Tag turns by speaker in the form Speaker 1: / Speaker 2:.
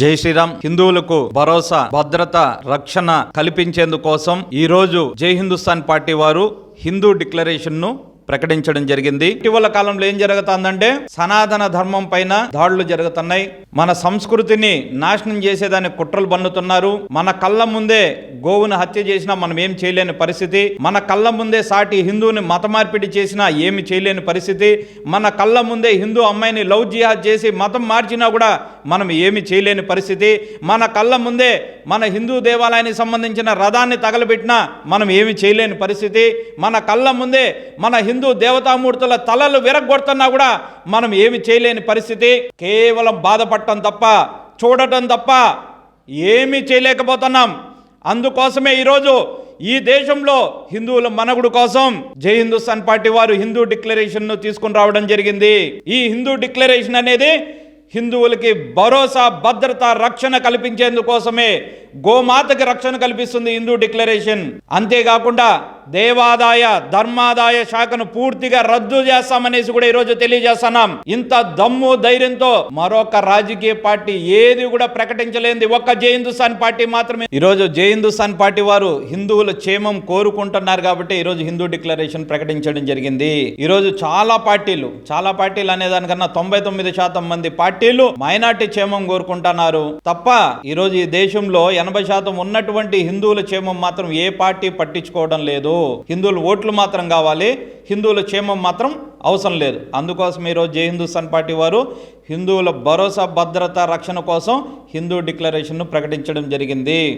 Speaker 1: జై శ్రీరామ్. హిందువులకు భరోసా భద్రత రక్షణ కల్పించేందుకోసం ఈరోజు జై హిందుస్థాన్ పార్టీ వారు హిందూ డిక్లరేషన్ను ప్రకటించడం జరిగింది. ఇటీవల కాలంలో ఏం జరుగుతుందంటే సనాతన ధర్మం పైన దాడులు జరుగుతున్నాయి. మన సంస్కృతిని నాశనం చేసేదానికి కుట్రలు బన్నుతున్నారు మన కళ్ళ ముందే గోవును హత్య చేసినా మనం ఏం చేయలేని పరిస్థితి. మన కళ్ళ ముందే సాటి హిందువుని మత మార్పిడి చేసినా ఏమి చేయలేని పరిస్థితి. మన కళ్ళ ముందే హిందూ అమ్మాయిని లవ్ జిహాద్ చేసి మతం మార్చినా కూడా మనం ఏమి చేయలేని పరిస్థితి. మన కళ్ళ ముందే మన హిందూ దేవాలయానికి సంబంధించిన రథాన్ని తగలబెట్టినా మనం ఏమి చేయలేని పరిస్థితి. మన కళ్ళ ముందే మన హిందూ దేవతామూర్తుల తలలు విరగొడుతున్నా కూడా మనం ఏమి చేయలేని పరిస్థితి. కేవలం బాధపడటం తప్ప చూడటం తప్ప ఏమీ చేయలేకపోతున్నాం. అందుకోసమే ఈరోజు ఈ దేశంలో హిందువుల మనగుడు కోసం జై హిందుస్థాన్ పార్టీ వారు హిందూ డిక్లరేషన్ను తీసుకుని రావడం జరిగింది. ఈ హిందూ డిక్లరేషన్ అనేది హిందువులకి భరోసా భద్రత రక్షణ కల్పించేందుకోసమే గోమాతకి రక్షణ కల్పిస్తుంది హిందూ డిక్లరేషన్. అంతేకాకుండా దేవాదాయ ధర్మాదాయ శాఖను పూర్తిగా రద్దు చేస్తామనేసి కూడా ఈరోజు తెలియజేస్తున్నాం. ఇంత దమ్ము ధైర్యంతో మరొక రాజకీయ పార్టీ ఏది కూడా ప్రకటించలేంది ఒక్క జై హిందుస్థాన్ పార్టీ మాత్రమే. ఈరోజు జై హిందుస్థాన్ పార్టీ వారు హిందువుల క్షేమం కోరుకుంటున్నారు కాబట్టి ఈరోజు హిందూ డిక్లరేషన్ ప్రకటించడం జరిగింది. ఈరోజు చాలా పార్టీలు చాలా పార్టీలు అనే దానికన్నా తొంభై తొమ్మిది శాతం మంది పార్టీలు మైనార్టీ క్షేమం కోరుకుంటున్నారు. తప్ప ఈరోజు ఈ దేశంలో ఎనభై శాతం ఉన్నటువంటి హిందువుల క్షేమం మాత్రం ఏ పార్టీ పట్టించుకోవడం లేదు. లేదు. హిందువులు ఓట్లు మాత్రం కావాలి. హిందువుల క్షేమం మాత్రం అవసరం లేదు. అందుకోసం ఈరోజు జై హిందూస్థాన్ పార్టీ వారు హిందువుల భరోసా భద్రత రక్షణ కోసం హిందూ డిక్లరేషన్ను ప్రకటించడం జరిగింది.